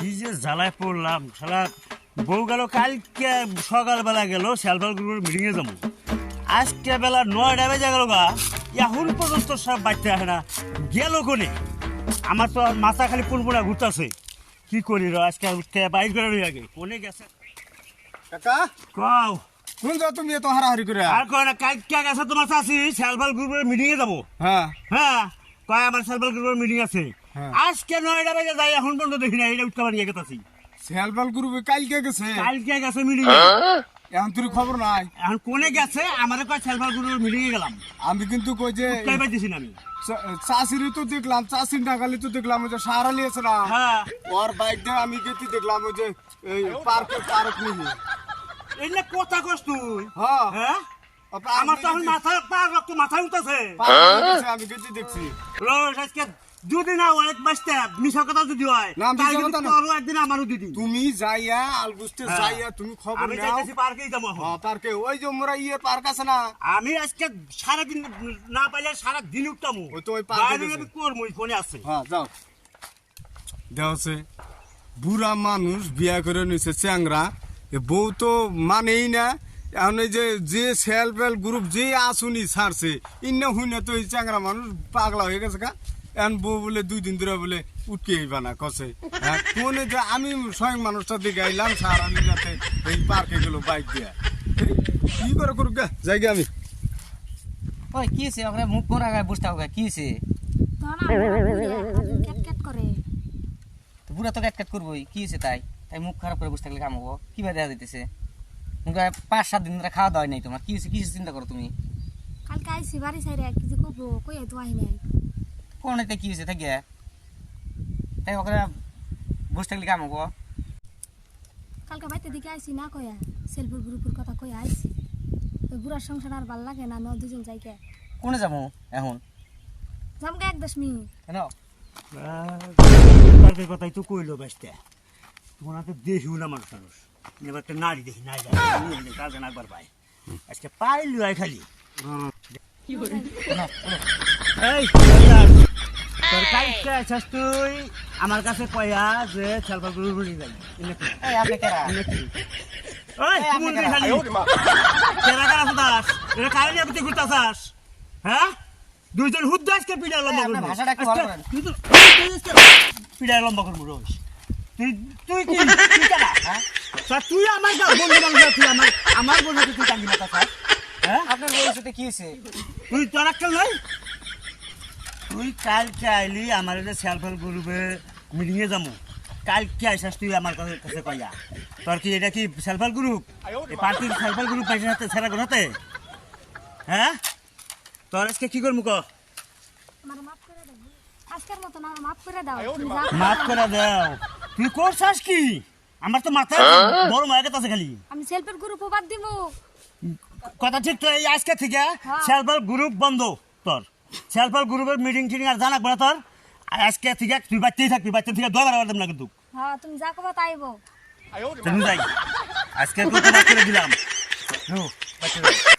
কি যে জ্বালায় পড়লাম শালা বউ গেল কালকে সকালবেলা গেল শ্যালফাল গ্রুপের মিটিংয়ে যাব। আজকে বেলা নয়টা বেজে গেল গা এখন পর্যন্ত সব বাচ্চা আসে না। গেল কোনে? আমার তো মাথা খালি পুনপুনা ঘুরতেছে। কি করি র আজকে বাইর করে রই আগে। কোনে গেছে? কাকা? কও। কোন যাও তুমি এত হারাহারি করে? আর কয় না কালকে গেছে তোমার চাষি শ্যালফাল গ্রুপের মিটিংয়ে যাব। হ্যাঁ। হ্যাঁ। কয় আমার শ্যালফাল গ্রুপের মিটিং আছে। হ্যাঁ। আজকে নয়টা বেজে যাই এখন পর্যন্ত দেখি না এটা উঠতে পারি গেতাছি। সেলফাল গ্রুপে কালকে গেছে। কালকে গেছে মিটিং এখন তোর খবর নাই। এখন কোনে গেছে আমার কয় সেলফার গ্রুপের মিটিং গেলাম। আমি কিন্তু কই যে কই পাইতেছি না আমি। চাষিরই তো দেখলাম চাষির নাগালি তো দেখলাম ওই যে সারা লিয়েছে না? হ্যাঁ। ওর বাইক দিয়ে আমি গেছি দেখলাম ওই যে এই পার্কে পার্ক নিয়ে এই না কথা কস তুই। হ্যাঁ। হ্যাঁ? আমার তো এখন মাথা পা রক্ত মাথা উঠতেছে পার্কে গেছে, আমি গেছি দেখছি। রোজ আজকে দুদিন না অনেক বাঁচতে মিশা কথা যদি হয় না, মিশা তাই কথা কিন্তু না। তোরও একদিন আমারও দিদি তুমি যাইয়া আলগুস্তে হ্যাঁ। যাইয়া তুমি খবর আমি নাও। যাইতেছি পার্কেই যাব হ্যাঁ পার্কে। ওই যে মোরা ইয়ে পার্ক আছে না? আমি আজকে সারাদিন না পাইলে সারা দিন উঠতাম। ওই তো ওই পার্কে বাইরে গেছে। আমি করব ফোনে আছে। হ্যাঁ যাও। দেখছে বুড়া মানুষ বিয়া করে নিছে চ্যাংরা। এ বউ তো মানেই না এখন যে যে সেলফ হেল্প গ্রুপ যে আসুনি ছাড়ছে ইন্না হুইনা তো এই চ্যাংরা মানুষ পাগলা হয়ে গেছে কা এখন বউ বলে দুই দিন ধরে বলে উঠকে আইবা না কসে। হ্যাঁ, যে আমি স্বয়ং মানুষটা দিকে আইলাম সারা যাতে এই পার্কে গেল বাইক দিয়া। কি করে করুক গা? যাই আমি। ওই কি হয়েছে ওখানে মুখ কোন আগায় বসতে হবে কি তো বুড়া তো ক্যাট ক্যাট করবোই কি হয়েছে তাই? তাই মুখ খারাপ করে বসে থাকলে কাম হব। কীভাবে দেখা দিতেছে পাঁচ সাত দিন ধরে খাওয়া দাওয়া নাই তোমার। কি হয়েছে কি হয়েছে চিন্তা করো তুমি? কালকে আইসি বাড়ি সাইরে এক কেজি কবো কই তো আই নাই? কোন এতে কি হয়েছে থাকিয়া তাই ওখানে বসে থাকলে কাম হব কালকে বাইতে দিকে আইসি না কয়া সেলফের গ্রুপের কথা কই আইসি ওই বুড়ার সংসার আর ভালো লাগে না আমি দুজন যাইকে। কোনে যাব এখন? যামগে এক দশ মিনিট। কেন? কথাই তো কইলো বাঁচতে তোমরা তো দেখিও না মানুষ মানুষ। এবার একটা নারী দেখি নারী দেখি কাজে না একবার পাই আজকে পাইলি হয় খালি তুই আমার কাছে কয়া যে গুরু গুলি যাই হ্যাঁ? দুইজন হুদ্দ আজকে পিড়ায় লম্বা করব। তুই তুই আজকে পিড়ায় লম্বা করব রোজ। তুই তুই কি হ্যাঁ? তুই আমার বন্ধু বান্ধব, তুই আমার আমার বন্ধু তুই টাঙ্গি মাতাছাস? হ্যাঁ? আপনার বউয়ের সাথে কি হয়েছে? তুই তোর একটা নয়? তুই কালকে আইলি আমার যে সেলফ হেল্প গ্রুপে মিটিংয়ে যাব। কালকে আইসাস তুই আমার কাছে কাছে কইয়া। তোর কি এটা কি সেলফ হেল্প গ্রুপ পার্টির সেলফ হেল্প গ্রুপ পাইছে হাতে ছেড়া ঘোরাতে? হ্যাঁ? তোর আজকে কি করব ক? আমার মাফ করে দাও আজকের মতো না মাফ করে দাও। তুমি যা মাফ করে দাও। তুই করছাস কি? আমার তো মাথা বড় মায়ের কাছে খালি। আমি সেলফের গ্রুপ বাদ দিব কথা ঠিক তো এই আজকে থেকে সেলফের হেল্প গ্রুপ বন্ধ তোর। সেলফের হেল্প গ্রুপের মিটিং টিটিং আর জানা না তোর। আর আজকে থেকে তুই বাচ্চাই থাকবি বাচ্চা থেকে দোয়া করা না কিন্তু। হ্যাঁ তুমি যা কবা তাইব তুমি যাই। আজকে করে দিলাম।